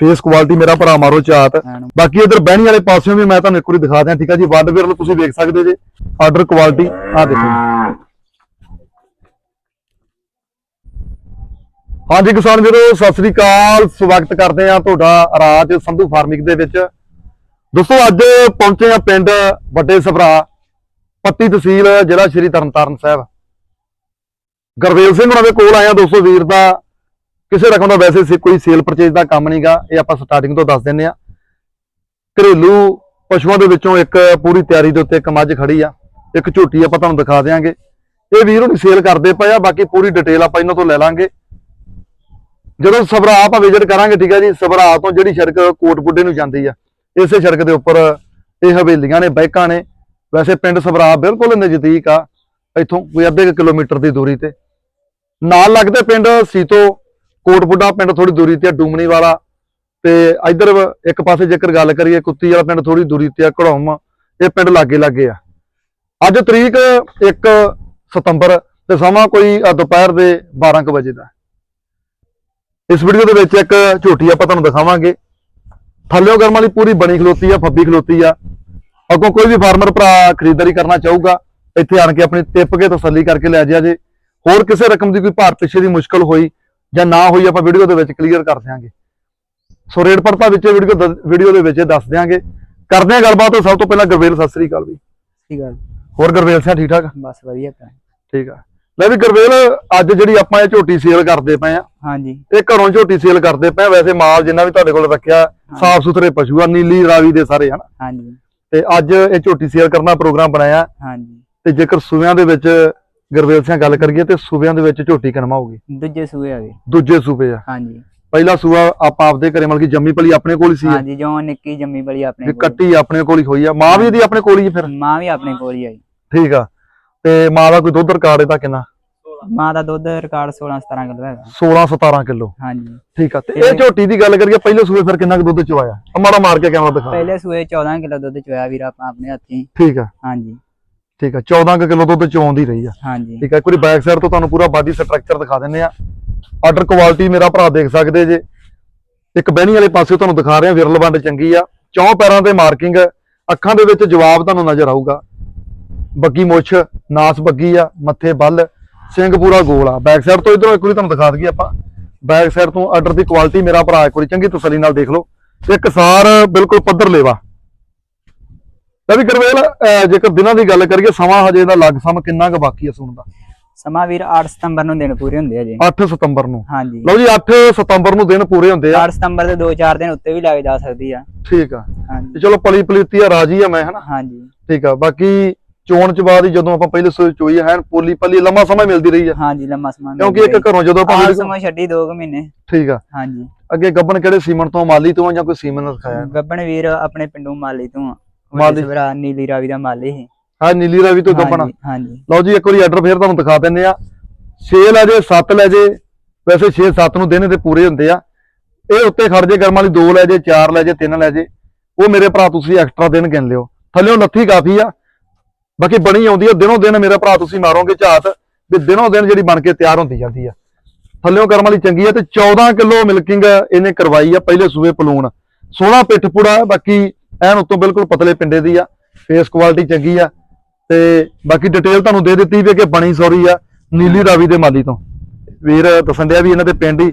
Face quality ਮੇਰਾ ਭਰਾ ਮਾਰੋ ਚਾਤ ਬਾਕੀ ਇਧਰ ਬਹਿਣੀ ਵਾਲੇ ਪਾਸਿਓਂ ਵੀ ਮੈਂ ਤੁਹਾਨੂੰ ਇੱਕ ਵਾਰੀ ਦਿਖਾ ਦਿਆਂ ਠੀਕ ਆ ਜੀ? ਵੱਡ ਵਿਰਲ ਤੁਸੀਂ ਵੇਖ ਸਕਦੇ ਜੇ। ਆਰਡਰ ਕੁਆਲਿਟੀ ਆ ਦੇਖੋ ਜੀ। ਹਾਂਜੀ ਕਿਸਾਨ ਵੀਰੋ ਸਤਿ ਸ੍ਰੀ ਅਕਾਲ। ਸਵਾਗਤ ਕਰਦੇ ਆ ਤੁਹਾਡਾ ਰਾਜ ਸੰਧੂ ਫਾਰਮਿੰਗ ਦੇ ਵਿੱਚ। ਦੋਸਤੋ ਅੱਜ ਪਹੁੰਚੇ ਆ ਪਿੰਡ ਵੱਡੇ ਸਭਰਾ ਪੱਤੀ ਤਹਿਸੀਲ ਜ਼ਿਲ੍ਹਾ ਸ਼੍ਰੀ ਤਰਨਤਾਰਨ ਸਾਹਿਬ। ਗੁਰਵੇਲ ਸਿੰਘ ਉਹਨਾਂ ਦੇ ਕੋਲ ਆਇਆ ਦੋਸਤੋ ਵੀਰ ਦਾ। ਕਿਸੇ ਰਕਮ ਦਾ ਵੈਸੇ ਸੇ ਕੋਈ ਸੇਲ ਪਰਚੇਜ ਦਾ ਕੰਮ ਨਹੀਂਗਾ ਇਹ ਆਪਾਂ ਸਟਾਰਟਿੰਗ ਤੋਂ ਦੱਸ ਦਿੰਨੇ ਆ ਘਰੇਲੂ ਪਸ਼ੂਆਂ ਦੇ ਵਿੱਚੋਂ ਇੱਕ ਪੂਰੀ ਤਿਆਰੀ ਦੇ ਉੱਤੇ ਇੱਕ ਮੱਝ ਖੜੀ ਆ, ਇੱਕ ਝੋਟੀ ਆਪਾਂ ਤੁਹਾਨੂੰ ਦਿਖਾ ਦਿਆਂਗੇ। ਇਹ ਵੀਰ ਹੁਣੀ ਸੇਲ ਕਰਦੇ ਪਏ ਆ, ਬਾਕੀ ਪੂਰੀ ਡਿਟੇਲ ਆਪਾਂ ਇਹਨਾਂ ਤੋਂ ਲੈ ਲਾਂਗੇ। ਜਦੋਂ ਸਭਰਾ ਆਪਾਂ ਵਿਜ਼ਿਟ ਕਰਾਂਗੇ, ਠੀਕ ਹੈ ਜੀ ਸਭਰਾ ਤੋਂ ਜਿਹੜੀ ਸੜਕ ਕੋਟ ਬੁੱਢੇ ਨੂੰ ਜਾਂਦੀ ਆ, ਇਸੇ ਸੜਕ ਦੇ ਉੱਪਰ ਇਹ ਹਵੇਲੀਆਂ ਨੇ, ਬਾਈਕਾਂ ਨੇ। ਵੈਸੇ ਪਿੰਡ ਸਭਰਾ ਬਿਲਕੁਲ ਨਜ਼ਦੀਕ ਆ, ਇੱਥੋਂ ਕੋਈ ਅੱਧੇ ਕੁ ਕਿਲੋਮੀਟਰ ਦੀ ਦੂਰੀ ਤੇ। ਨਾਲ ਲੱਗਦੇ ਪਿੰਡ ਸੀਤੋ ਕੋਟ ਬੁੱਢਾ ਪਿੰਡ ਥੋੜੀ ਦੂਰੀ ਤੇ ਆ, ਡੂਮਣੀ ਵਾਲਾ। ਤੇ ਇਧਰ ਇੱਕ ਪਾਸੇ ਜੇਕਰ ਗੱਲ ਕਰੀਏ, ਕੁੱਤੀ ਵਾਲਾ ਪਿੰਡ ਥੋੜੀ ਦੂਰੀ ਤੇ ਆ, ਘੜੌਮ। ਇਹ ਪਿੰਡ ਲਾਗੇ ਲਾਗੇ ਆ। ਅੱਜ ਤਰੀਕ 1 ਸਤੰਬਰ ਤੇ ਸਮਾਂ ਕੋਈ ਦੁਪਹਿਰ ਦੇ 12 ਕੁ ਵਜੇ ਦਾ। ਇਸ ਵੀਡੀਓ ਦੇ ਵਿੱਚ ਇੱਕ ਝੋਟੀ ਆਪਾਂ ਤੁਹਾਨੂੰ ਦਿਖਾਵਾਂਗੇ। ਥੱਲਿਓ ਗਰਮ ਵਾਲੀ ਪੂਰੀ ਬਣੀ ਖਲੋਤੀ ਆ, ਫੱਬੀ ਖਲੋਤੀ ਆ। ਅੱਗੋਂ ਕੋਈ ਵੀ ਫਾਰਮਰ ਭਰਾ ਖਰੀਦਦਾਰੀ ਕਰਨਾ ਚਾਹੂਗਾ, ਇੱਥੇ ਆਣ ਕੇ ਆਪਣੀ ਟਿੱਪ ਕੇ ਤਸੱਲੀ ਕਰਕੇ ਲੈ ਜਿਆ ਜੇ। ਹੋਰ ਕਿਸੇ ਰਕਮ ਦੀ ਕੋਈ ਭਾਰ ਪਿੱਛੇ ਦੀ ਮੁਸ਼ਕਲ ਹੋਈ ਜਾਂ ਨਾ ਹੋਈ ਆਪਾਂ ਵੀਡੀਓ ਦੇ ਵਿੱਚ ਕਲੀਅਰ ਕਰ ਦਿਆਂਗੇ। ਸੋ ਰੇਟ ਪਰਤਾ ਵਿੱਚ ਵੀਡੀਓ ਵੀਡੀਓ ਦੇ ਵਿੱਚ ਦੱਸ ਦਿਆਂਗੇ। ਕਰਦੇ ਹਾਂ ਗੱਲਬਾਤ। ਸਭ ਤੋਂ ਪਹਿਲਾਂ ਗੁਰਵੇਲ ਸਤਿ ਸ੍ਰੀ ਅਕਾਲ ਵੀ ਠੀਕ ਗੱਲ ਹੋਰ ਗੁਰਵੇਲ ਸਿੰਘ ਠੀਕ ਠਾਕ ਬਸ ਵਧੀਆ ਭਰਾ ਠੀਕ ਆ। ਲੈ ਵੀ ਗੁਰਵੇਲ ਅੱਜ ਜਿਹੜੀ ਆਪਾਂ ਇਹ ਝੋਟੀ ਸੇਲ ਕਰਦੇ ਪਏ ਆ ਹਾਂਜੀ। ਇਹ ਘਰੋਂ ਝੋਟੀ ਸੇਲ ਕਰਦੇ ਪਏ ਆ। ਵੈਸੇ ਮਾਲ ਜਿੰਨਾ ਵੀ ਤੁਹਾਡੇ ਕੋਲ ਰੱਖਿਆ ਸਾਫ਼ ਸੁਥਰੇ ਪਸ਼ੂ ਆ ਨੀਲੀ ਰਾਵੀ ਦੇ ਸਾਰੇ ਹਨ? ਹਾਂਜੀ। ਤੇ ਅੱਜ ਇਹ ਝੋਟੀ ਸੇਲ ਕਰਨ ਪ੍ਰੋਗਰਾਮ ਬਣਾਇਆ। ਹਾਂਜੀ। ਤੇ ਜੇਕਰ ਸੂਬਿਆਂ ਦੇ ਵਿੱਚ ਗੁਰਵੇਲ ਸਿੰਘ ਗੱਲ ਕਰੀਏ ਤੇ ਸੂਬਿਆਂ ਦੇ ਵਿੱਚ ਝੋਟੀ ਕਿਨਮਾ ਹੋਊਗੀ ਦੂਜੇ ਸੂਏ ਆ ਗਏ। ਦੂਜੇ ਸੂਬੇ ਆ। ਹਾਂਜੀ। ਪਹਿਲਾ ਸੂਆ ਆਪਾਂ ਆਪਦੇ ਘਰੇ ਮਤਲਬ ਕਿ ਜੰਮੀ ਪਲੀ ਆਪਣੇ ਕੋਲ ਹੀ ਸੀ ਹਾਂਜੀ ਜੋ ਨਿੱਕੀ ਜੰਮੀ ਬੜੀ ਆਪਣੇ ਕੋਲ ਕੱਟੀ ਆਪਣੇ ਕੋਲ ਹੀ ਹੋਈ ਆ। ਮਾਂ ਵੀ ਇਹਦੀ ਆਪਣੇ ਕੋਲ ਹੀ ਫਿਰ? ਮਾਂ ਵੀ ਆਪਣੇ ਕੋਲ ਹੀ ਆਈ ਠੀਕ ਆ। ਤੇ ਮਾਂ ਦਾ ਕੋਈ ਦੁੱਧ ਰਿਕਾਰਡ ਇਹਦਾ ਕਿੰਨਾ? ਮਾਂ ਦਾ ਦੁੱਧ ਰਿਕਾਰਡ 16 17 ਕਿਲੋ ਹੈਗਾ। 16 17 ਕਿਲੋ। ਹਾਂਜੀ। ਠੀਕ ਆ। ਤੇ ਇਹ ਝੋਟੀ ਦੀ ਗੱਲ ਕਰੀਏ ਪਹਿਲੇ ਸੂਏ ਫਿਰ ਕਿੰਨਾ ਕੁ ਦੁੱਧ ਚਵਾਇਆ ਅਮਾਰਾ ਮਾਰ ਕੇ ਕੈਮਰਾ ਦਿਖਾ। ਪਹਿਲੇ ਸੂਏ 14 ਕਿਲੋ ਦੁੱਧ ਚੋਇਆ ਵੀਰ ਆਪਾਂ ਆਪਣੇ ਹੱਥੀਂ। ਠੀਕ ਆ। ਹਾਂਜੀ। ਠੀਕ ਆ 14 ਕੁ ਕਿਲੋ ਦੁੱਧ ਚਵਾਉਂਦੀ ਰਹੀ ਆ। ਹਾਂਜੀ। ਠੀਕ ਆ ਇੱਕ ਵਾਰੀ ਬੈਕ ਸਾਈਡ ਤੋਂ ਤੁਹਾਨੂੰ ਪੂਰਾ ਬਾਡੀ ਸਟਰਕਚਰ ਦਿਖਾ ਦਿੰਨੇ ਆ। ਆਰਡਰ ਕੁਆਲਿਟੀ ਮੇਰਾ ਭਰਾ ਦੇਖ ਸਕਦੇ ਜੇ। ਇੱਕ ਬਹਿਣੀ ਵਾਲੇ ਪਾਸੇ ਤੁਹਾਨੂੰ ਦਿਖਾ ਰਿਹਾ ਵਿਰਲ ਵੰਡ ਚੰਗੀ ਆ। ਚੌਂ ਪੈਰਾਂ ਤੇ ਮਾਰਕਿੰਗ ਅੱਖਾਂ ਦੇ ਵਿੱਚ ਜਵਾਬ ਤੁਹਾਨੂੰ ਨਜ਼ਰ ਆਊਗਾ। ਬੱਗੀ ਮੁੱਛ ਨਾਸ ਬੱਗੀ ਆ ਮੱਥੇ ਬੱਲ ਸਿੰਘ ਪੂਰਾ ਗੋਲ ਆ। ਬੈਕ ਸਾਈਡ ਤੋਂ ਇਧਰੋਂ ਇੱਕ ਵਾਰੀ ਤੁਹਾਨੂੰ ਦਿਖਾ ਦਈਏ ਆਪਾਂ। ਬੈਕ ਸਾਈਡ ਤੋਂ ਆਰਡਰ ਦੀ ਕੁਆਲਿਟੀ ਮੇਰਾ ਭਰਾ ਇੱਕ ਵਾਰੀ ਚੰਗੀ ਤਸੱਲੀ ਨਾਲ ਦੇਖ ਲਓ। ਇੱਕ ਸਾਰ ਬਿਲਕੁਲ ਪੱਧਰ ਲੇਵਾ। ਲੈ ਵੀ ਕਰਵੇਲ ਜੇਕਰ ਦਿਨਾਂ ਦੀ ਗੱਲ ਕਰੀਏ ਸਮਾਂ ਹਜੇ ਦਾ ਲੱਗ ਸਮ ਕਿੰਨਾ ਕੁ ਬਾਕੀ ਆ ਸੁਣ ਦਾ? ਸਮਾਂ ਵੀਰ 8 ਸਤੰਬਰ ਨੂੰ ਦਿਨ ਪੂਰੇ ਹੁੰਦੇ ਆ ਜੀ। 8 ਸਤੰਬਰ ਨੂੰ? ਹਾਂਜੀ। ਲਓ ਜੀ 8 ਸਤੰਬਰ ਨੂੰ ਦਿਨ ਪੂਰੇ ਹੁੰਦੇ ਆ। 8 ਸਤੰਬਰ ਦੇ 2-4 ਦਿਨ ਉੱਤੇ ਵੀ ਲੱਗ ਜਾ ਸਕਦੀ ਆ। ਠੀਕ ਆ। ਹਾਂਜੀ। ਤੇ ਚਲੋ ਪਲੀ ਪਲੀਤੀ ਆ ਰਾਜੀ ਆ ਮੈਂ ਹਨਾ? ਹਾਂਜੀ। ਠੀਕ ਆ। ਬਾਕੀ ਚੋਣ ਚ ਬਾਅਦ ਹੀ ਜਦੋਂ ਆਪਾਂ ਪਹਿਲੇ ਸੋਚ ਚੋਈ ਹੈ ਪੋਲੀ ਪਲੀ ਲੰਮਾ ਸਮਾਂ ਮਿਲਦੀ ਰਹੀ ਆ। ਹਾਂਜੀ ਲੰਮਾ ਸਮਾਂ ਕਿਉਂਕਿ ਇੱਕ ਘਰੋਂ ਜਦੋਂ ਆਪਾਂ ਆਹ video- ਸਮਾਂ ਛੱਡੀ 2 ਮਹੀਨੇ। ਠੀਕ ਆ। ਹਾਂਜੀ। ਅੱਗੇ ਗੱਬਣ ਕਿਹੜੇ ਸੀਮਨ ਤੋਂ ਮਾਲੀ ਤੋਂ ਜਾਂ ਕੋਈ ਸੀਮਨ ਰਖਾਇਆ? ਗੱਬਣ ਵੀਰ ਆਪਣੇ ਪਿੰਡੋਂ ਮਾਲੀ ਤੋਂ ਆ। ਮਾਲੀ। ਸਵਰਾ ਨੀਲੀ ਰਾਵੀ ਦਾ ਮਾਲੀ ਸੀ ਹਾਂ ਨੀਲੀ ਰਾਵੀ ਤੋਂ ਗੱਬਣ ਹਾਂਜੀ, ਲਓ ਜੀ ਇੱਕ ਵਾਰੀ ਆਰਡਰ ਫੇਰ ਤੁਹਾਨੂੰ ਦਿਖਾ ਦਿੰਨੇ ਆ 6 ਲੈ ਜੇ 7 ਲੈ ਜੇ। ਵੈਸੇ 6 7 ਨੂੰ ਦਿਨ ਦੇ ਪੂਰੇ ਹੁੰਦੇ ਆ। ਇਹ ਉੱਤੇ ਖੜ ਜੇ ਗਰਮ ਵਾਲੀ 2 ਲੈ ਜੇ 4 ਲੈ ਜੇ 3 ਲੈ ਜੇ। ਉਹ ਮੇਰੇ ਭਰਾ ਤੁਸੀਂ ਐਕਸਟਰਾ ਦਿਨ ਗਿਣ ਲਿਓ। ਥੱਲਿਓ ਲੱਥੀ ਕਾਫੀ ਆ। ਬਾਕੀ ਬਣੀ ਆਉਂਦੀ ਆ ਦਿਨੋਂ ਦਿਨ ਮੇਰਾ ਭਰਾ ਤੁਸੀਂ ਮਾਰੋਗੇ ਝਾਤ ਵੀ ਦਿਨੋਂ ਦਿਨ ਜਿਹੜੀ ਬਣ ਕੇ ਤਿਆਰ ਹੁੰਦੀ ਜਾਂਦੀ ਆ। ਥੱਲਿਓ ਕਰਮ ਵਾਲੀ ਚੰਗੀ ਆ ਤੇ 14 ਕਿਲੋ ਮਿਲਕਿੰਗ ਇਹਨੇ ਕਰਵਾਈ ਆ ਪਹਿਲੇ ਸੂਏ ਪਲੂਣ। ਸੋਹਣਾ ਪਿੱਠ ਪੂੜਾ ਹੈ, ਬਾਕੀ ਐਨ ਉੱਤੋਂ ਬਿਲਕੁਲ ਪਤਲੇ ਪਿੰਡੇ ਦੀ ਆ ਫੇਸ ਕੁਆਲਿਟੀ ਚੰਗੀ ਆ, ਤੇ ਬਾਕੀ ਡਿਟੇਲ ਤੁਹਾਨੂੰ ਦੇ ਦਿੱਤੀ ਵੀ ਕਿ ਬਣੀ ਸੌਰੀ ਆ, ਨੀਲੀ ਰਾਵੀ ਦੇ ਮਾਲੀ ਤੋਂ। ਵੀਰ ਦੱਸਣ ਡਿਆ ਵੀ ਇਹਨਾਂ ਦੇ ਪਿੰਡ ਹੀ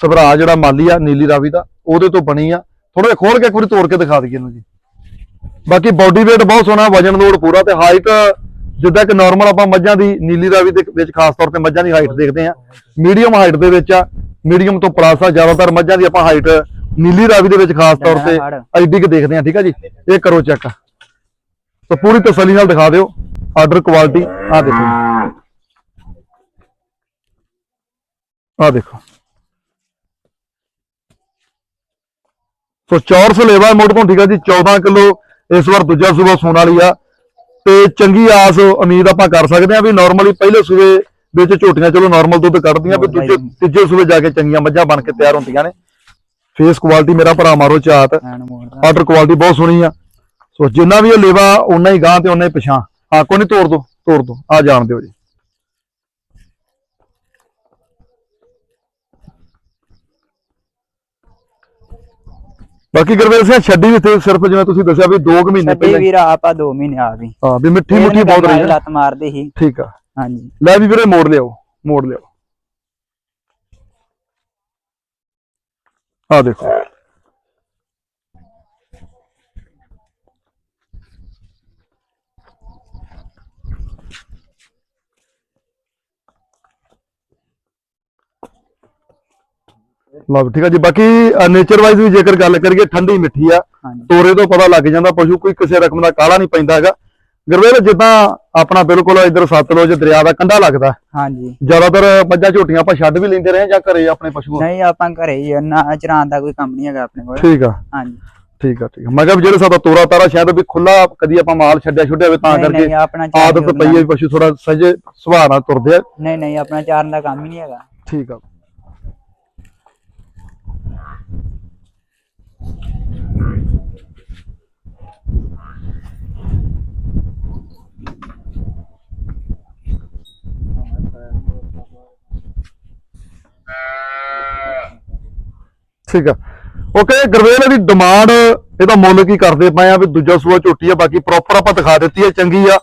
ਸਭਰਾ ਜਿਹੜਾ ਮਾਲੀ ਆ, ਨੀਲੀ ਰਾਵੀ ਦਾ, ਉਹਦੇ ਤੋਂ ਬਣੀ ਆ। ਥੋੜਾ ਜਿਹਾ ਖੋਲ ਕੇ ਇੱਕ ਵਾਰੀ ਤੋੜ ਕੇ ਦਿਖਾ ਦਈਏ ਇਹਨੂੰ ਜੀ। ਬਾਕੀ ਬਾਡੀ weight ਬਹੁਤ ਸੋਹਣਾ, ਵਜਨ ਲੋਡ ਪੂਰਾ ਤੇ ਹਾਈਟ ਜਿੱਦਾਂ ਕਿ ਨਾਰਮਲ ਆਪਾਂ ਮੱਝਾਂ ਦੀ, ਨੀਲੀ ਰਾਵੀ ਦੇ ਵਿੱਚ ਖਾਸ ਤੌਰ ਤੇ ਮੱਝਾਂ ਦੀ ਹਾਈਟ ਦੇਖਦੇ ਆ ਮੀਡੀਅਮ ਹਾਈਟ ਦੇ ਵਿੱਚ ਆ ਮੀਡੀਅਮ ਤੋਂ ਪਲੱਸ ਆ, ਜ਼ਿਆਦਾਤਰ ਮੱਝਾਂ ਦੀ ਆਪਾਂ ਹਾਈਟ ਨੀਲੀ ਰਾਵੀ ਦੇ ਵਿੱਚ ਖਾਸ ਤੌਰ ਤੇ ਐਡੀ ਕਿ ਦੇਖਦੇ ਆ ਠੀਕ ਆ ਜੀ? ਇਹ ਕਰੋ ਚੈੱਕ। ਤਾਂ ਪੂਰੀ ਤਸੱਲੀ ਨਾਲ ਦਿਖਾ ਦਿਓ। ਆਰਡਰ ਕੁਆਲਿਟੀ ਆ ਦੇਖੋ ਆ ਦੇਖੋ। ਸੋ 400 ਲੇਵਾ ਮੋੜ ਤੋਂ ਠੀਕ ਆ ਜੀ? 14 ਕਿਲੋ ਇਸ ਵਾਰ ਦੂਜਾ ਸੂਬਾ ਸੋਨ ਵਾਲੀ ਆ। ਤੇ ਚੰਗੀ ਆਸ ਉਮੀਦ ਆਪਾਂ ਕਰ ਸਕਦੇ ਆ ਵੀ ਨਾਰਮਲੀ ਪਹਿਲੇ ਸੂਬੇ ਵਿੱਚ ਝੋਟੀਆਂ ਚਲੋ ਨਾਰਮਲ ਦੁੱਧ ਕੱਢਦੀਆਂ ਵੀ ਦੂਜੇ ਤੀਜੇ ਸੂਬੇ ਜਾ ਕੇ ਚੰਗੀਆਂ ਮੱਝਾਂ ਬਣ ਕੇ ਤਿਆਰ ਹੁੰਦੀਆਂ ਨੇ। ਫੇਸ ਕੁਆਲਿਟੀ ਮੇਰਾ ਭਰਾ ਮਾਰੋ ਚਾਤ। ਆਰਡਰ ਕੁਆਲਿਟੀ ਬਹੁਤ ਸੋਹਣੀ ਆ। ਸੋ ਜਿੰਨਾ ਵੀ ਇਹ ਲੇਵਾ ਉਨਾ ਹੀ ਗਾਂ ਤੇ ਉਨਾ ਹੀ ਪਛਾਂ ਆ ਕੋਈ ਨਹੀਂ ਤੋੜ ਦੋ ਤੋੜ ਦੋ। ਆ ਜਾਣ ਦਿਓ ਜੀ। ਬਾਕੀ ਗੁਰਵੇਲ ਸਿੰਘ ਛੱਡੀ ਵੀ ਤੇ ਸਿਰਫ ਜਿਵੇਂ ਤੁਸੀਂ ਦੱਸਿਆ ਵੀ 2 ਮਹੀਨੇ ਪਹਿਲਾਂ ਵੀਰ ਆਪ ਆ 2 ਮਹੀਨੇ ਆ ਵੀ ਹਾਂ ਵੀ ਮਿੱਠੀ ਮੁੱਠੀ ਬਹੁਤ ਰਹੀ ਹੈ। ਲੱਤ ਮਾਰਦੇ ਸੀ। ਠੀਕ ਆ। ਹਾਂਜੀ। ਲੈ ਵੀ ਵੀਰੇ ਮੋੜ ਲਿਓ ਮੋੜ ਲਿਓ ਆ ਦੇਖੋ। ਲਓ ਠੀਕ ਆ ਜੀ। ਬਾਕੀ ਨੇਚਰ ਵਾਈਜ਼ ਵੀ ਜੇਕਰ ਗੱਲ ਕਰੀਏ ਠੰਡੀ ਮਿੱਠੀ ਆ। ਤੋਰੇ ਤੋਂ ਪਤਾ ਲੱਗ ਜਾਂਦਾ ਪਸ਼ੂ ਕੋਈ ਕਿਸੇ ਰਕਮ ਦਾ ਕਾਲਾ ਨਹੀਂ ਪੈਂਦਾ ਹੈਗਾ। ਗੁਰਵੇਲ ਜਿੱਦਾਂ ਆਪਣਾ ਬਿਲਕੁਲ ਇੱਧਰ ਸਤਲੁਜ ਦਰਿਆ ਦਾ ਕੰਢਾ ਲੱਗਦਾ। ਹਾਂਜੀ। ਜ਼ਿਆਦਾਤਰ ਮੱਝਾਂ ਝੋਟੀਆਂ ਆਪਾਂ ਛੱਡ ਵੀ ਲੈਂਦੇ ਰਹੇ ਜਾਂ ਘਰੇ ਆਪਣੇ ਪਸ਼ੂ ਨਹੀਂ ਆਪਾਂ ਘਰੇ ਹੀ ਆ, ਨਾ ਚਰਾਉਣ ਦਾ ਕੋਈ ਕੰਮ ਨਹੀਂ ਹੈਗਾ ਆਪਣੇ ਕੋਲ। ਠੀਕ ਆ। ਹਾਂਜੀ। ਠੀਕ ਆ ਠੀਕ ਆ। ਮੈਂ ਕਿਹਾ ਵੀ ਜਿਹੜੇ ਸਾਡਾ ਤੋਰਾ ਤਾਰਾ ਸ਼ਾਇਦ ਵੀ ਖੁੱਲਾ ਕਦੀ ਆਪਾਂ ਮਾਲ ਛੱਡਿਆ ਛੁੱਟਿਆ ਹੋਵੇ ਤਾਂ ਨਹੀਂ ਕਰਕੇ ਨਹੀਂ ਆਪਣਾ ਚਾਰਨ ਆਦਤ ਪਈ ਹੈ ਵੀ ਪਸ਼ੂ ਥੋੜਾ ਸਹਜੇ ਸੁਭਾਅ ਨਾਲ ਤੁਰਦੇ ਆ। ਨਹੀਂ ਨਹੀਂ ਆਪਣਾ ਚਾਰਨ ਦਾ ਕੰਮ ਹੀ ਨਹੀਂ ਹੈਗਾ। ਠੀਕ ਆ। ਠੀਕ ਆ। ਓਕੇ ਗੁਰਵੇਲ ਦੀ ਡਿਮਾਂਡ ਇਹਦਾ ਮੁੱਲ ਕੀ ਕਰਦੇ ਪਏ ਆ? ਵੀ ਦੂਜਾ ਸੂਆ ਝੋਟੀ ਆ ਬਾਕੀ ਪ੍ਰੋਪਰ ਆਪਾਂ ਦਿਖਾ ਦਿੱਤੀ ਹੈ ਚੰਗੀ ਆ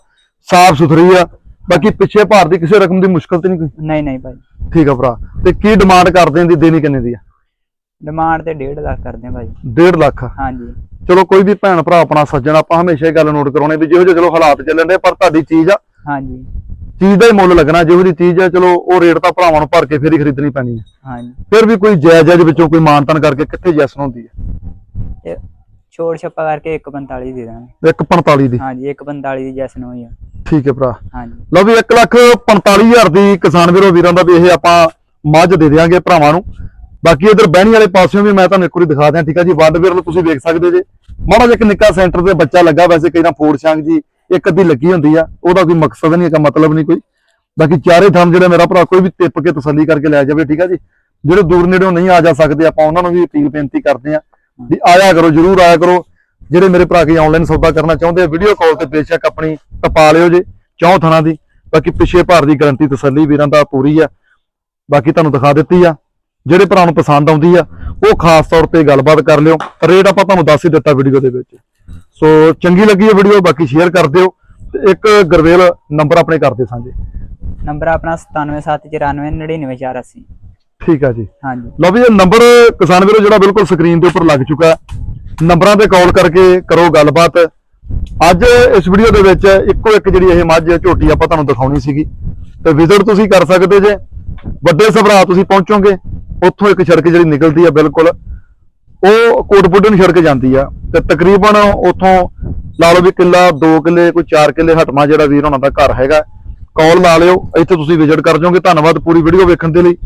ਸਾਫ਼ ਸੁਥਰੀ ਆ। ਬਾਕੀ ਪਿੱਛੇ ਭਾਰ ਦੀ ਕਿਸੇ ਰਕਮ ਦੀ ਮੁਸ਼ਕਲ ਤੇ ਨਹੀਂ ਕੋਈ? ਨਹੀਂ ਨਹੀਂ ਭਾਈ। ਠੀਕ ਆ ਭਰਾ। ਤੇ ਕੀ ਡਿਮਾਂਡ ਕਰਦੇ ਆਂ ਦੀ ਦੇਣੀ ਕਿੰਨੇ ਦੀ ਆ? ਡਿਮਾਂਡ ਤੇ 1.5 ਲੱਖ ਕਰਦੇ ਆ ਭਾਈ। 1.5 ਲੱਖ ਹਾਂਜੀ। ਚਲੋ ਕੋਈ ਵੀ ਭੈਣ ਭਰਾ ਆਪਣਾ ਸੱਜਣ ਆਪਾਂ ਹਮੇਸ਼ਾ ਇਹ ਗੱਲ ਨੋਟ ਕਰਾਉਣੇ ਵੀ ਜਿਹੋ ਜਿਹੇ ਚਲੋ ਹਾਲਾਤ ਚੱਲਣ ਦੇ ਪਰ ਤੁਹਾਡੀ ਚੀਜ਼ ਆ। ਹਾਂਜੀ। ਚੀਜ਼ ਦਾ ਹੀ ਮੁੱਲ ਲੱਗਣਾ ਜਿਹੋ ਜਿਹੀ ਚੀਜ਼ ਆ ਚਲੋ ਉਹ ਰੇਟ ਤਾਂ ਭਰਾਵਾਂ ਨੂੰ ਭਰ ਕੇ ਫੇਰ ਹੀ ਖਰੀਦਣੀ ਪੈਣੀ ਹੈ। ਹਾਂਜੀ ਫਿਰ ਵੀ ਕੋਈ ਜਾਇਜ਼ ਜਾਇਜ਼ ਵਿੱਚੋਂ ਕੋਈ ਮਾਨਤਨ ਕਰਕੇ ਕਿੱਥੇ ਜੈਸਨ ਹੁੰਦੀ ਹੈ। ਤੇ ਛੋੜ ਛੱਪਾ ਕਰਕੇ 145 ਦੇ ਦਾਂਗੇ। 145 ਦੀ। ਹਾਂਜੀ 145 ਦੀ ਜੈਸਨ ਹੋਈ ਆ। ਠੀਕ ਹੈ ਭਰਾ। ਹਾਂਜੀ ਲਓ ਵੀ 1 ਲੱਖ 45000 ਦੀ ਕਿਸਾਨ ਵੀਰੋ ਵੀਰਾਂ ਦਾ ਵੀ ਇਹ ਆਪਾਂ ਮੱਝ ਦੇ ਦਿਆਂਗੇ ਭਰਾਵਾਂ ਨੂੰ। ਬਾਕੀ ਇਧਰ ਬਹਿਣੀ ਵਾਲੇ ਪਾਸਿਓਂ ਵੀ ਮੈਂ ਤੁਹਾਨੂੰ ਇੱਕ ਵਾਰੀ ਦਿਖਾ ਦਿਆਂ ਠੀਕ ਆ ਜੀ? ਵੱਡ ਵੀਰ ਨੂੰ ਤੁਸੀਂ ਵੇਖ ਸਕਦੇ ਜੇ। ਮਾੜਾ ਜਿਹਾ ਇੱਕ ਨਿੱਕਾ ਸੈਂਟਰ ਤੇ ਬੱਚਾ ਲੱਗਾ ਵੈਸੇ ਕਈ ਨਾ ਫੂਡ ਸ਼ਾਂਗ ਜੀ ਇੱਕ ਅੱਧੀ ਲੱਗੀ ਹੁੰਦੀ ਆ, ਉਹਦਾ ਕੋਈ ਮਕਸਦ ਨਹੀਂ ਹੈਗਾ ਮਤਲਬ ਨਹੀਂ ਕੋਈ। ਬਾਕੀ ਚਾਰੇ ਥਾਂ ਜਿਹੜੇ ਮੇਰਾ ਭਰਾ, ਕੋਈ ਵੀ ਟਿੱਪ ਕੇ ਤਸੱਲੀ ਕਰਕੇ ਲੈ ਜਾਵੇ, ਠੀਕ ਆ ਜੀ। ਜਿਹੜੇ ਦੂਰ ਨੇੜਿਓਂ ਨਹੀਂ ਆ ਜਾ ਸਕਦੇ, ਆਪਾਂ ਉਹਨਾਂ ਨੂੰ ਵੀ ਅਪੀਲ ਬੇਨਤੀ ਕਰਦੇ ਆ ਵੀ ਆਇਆ ਕਰੋ, ਜਰੂਰ ਆਇਆ ਕਰੋ। ਜਿਹੜੇ ਮੇਰੇ ਭਰਾ ਕੀ ਆਨਲਾਈਨ ਸੌਦਾ ਕਰਨਾ ਚਾਹੁੰਦੇ ਆ ਵੀਡੀਓ ਕਾਲ ਤੇ ਬੇਸ਼ੱਕ ਆਪਣੀ ਟਪਾ ਲਿਓ ਜੇ, ਚੌਂ ਥਾਣਾ ਦੀ। ਬਾਕੀ ਪਿੱਛੇ ਭਾਰ ਦੀ ਗਰੰਟੀ ਤਸੱਲੀ ਵੀਰਾਂ ਦਾ ਪੂਰੀ ਆ। ਬਾਕੀ ਤੁਹਾਨੂੰ ਦਿਖਾ ਦਿੱਤੀ ਆ, ਜਿਹੜੇ ਭਰਾ ਨੂੰ ਪਸੰਦ ਆਉਂਦੀ ਆ, ਉਹ ਖਾਸ ਤੌਰ ਤੇ ਗੱਲਬਾਤ ਕਰ ਲਿਓ। ਰੇਟ ਆਪਾਂ ਤੁਹਾਨੂੰ ਦੱਸ ਹੀ ਦਿੱਤਾ ਵੀਡੀਓ ਦੇ ਵਿੱਚ। ਸੋ ਚੰਗੀ ਲੱਗੀ ਇਹ ਵੀਡੀਓ ਬਾਕੀ ਸ਼ੇਅਰ ਕਰ ਦਿਓ ਤੇ ਇੱਕ ਗਰਵੇਲ ਨੰਬਰ ਆਪਣੇ ਕਰ ਦੇ ਸਾਂਝੇ। ਨੰਬਰ ਆਪਣਾ 9774999480 ਠੀਕ ਆ ਜੀ। ਹਾਂਜੀ। ਲਓ ਵੀ ਇਹ ਨੰਬਰ ਕਿਸਾਨ ਵੀਰੋ ਜਿਹੜਾ ਬਿਲਕੁਲ ਸਕਰੀਨ ਦੇ ਉੱਪਰ ਲੱਗ ਚੁੱਕਾ ਹੈ। ਨੰਬਰਾਂ ਤੇ ਕਾਲ ਕਰਕੇ ਕਰੋ ਗੱਲਬਾਤ। ਅੱਜ ਇਸ ਵੀਡੀਓ ਦੇ ਵਿੱਚ ਇੱਕੋ ਇੱਕ ਜਿਹੜੀ ਇਹ ਮੱਝ ਝੋਟੀ ਆਪਾਂ ਤੁਹਾਨੂੰ ਦਿਖਾਉਣੀ ਸੀਗੀ। ਤੇ ਵਿਜ਼ਿਟ ਤੁਸੀਂ ਕਰ ਸਕਦੇ ਜੇ। ਵੱਡੇ ਸਭਰਾ ਤੁਸੀਂ ਪਹੁੰਚੋਗੇ। ਉੱਥੋਂ ਇੱਕ ਸੜਕ ਜਿਹੜੀ ਨਿਕਲਦੀ ਆ ਬਿਲਕੁਲ। ਉਹ ਕੋਟਪੁੱਡੇ ਨੂੰ ਸੜਕ ਜਾਂਦੀ ਆ ਤੇ ਤਕਰੀਬਨ ਉੱਥੋਂ ਲਾ ਲਓ ਵੀ ਕਿੱਲਾ 2 ਕਿੱਲੇ, ਕੋਈ 4 ਕਿੱਲੇ ਹਟਮਾ ਜਿਹੜਾ ਵੀਰ ਉਹਨਾਂ ਦਾ ਘਰ ਹੈਗਾ ਕਾਲ ਲਾ ਲਿਓ, ਇੱਥੇ ਤੁਸੀਂ ਵਿਜ਼ਿਟ ਕਰ ਜਾਓਗੇ। ਧੰਨਵਾਦ ਪੂਰੀ ਵੀਡੀਓ ਵੇਖਣ ਦੇ ਲਈ।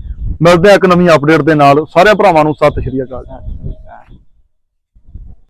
ਮਿਲਦੇ ਆ ਇੱਕ ਨਵੀਂ ਅਪਡੇਟ ਦੇ ਨਾਲ। ਸਾਰੇ ਭਰਾਵਾਂ ਨੂੰ ਸਤਿ ਸ਼੍ਰੀ ਅਕਾਲ।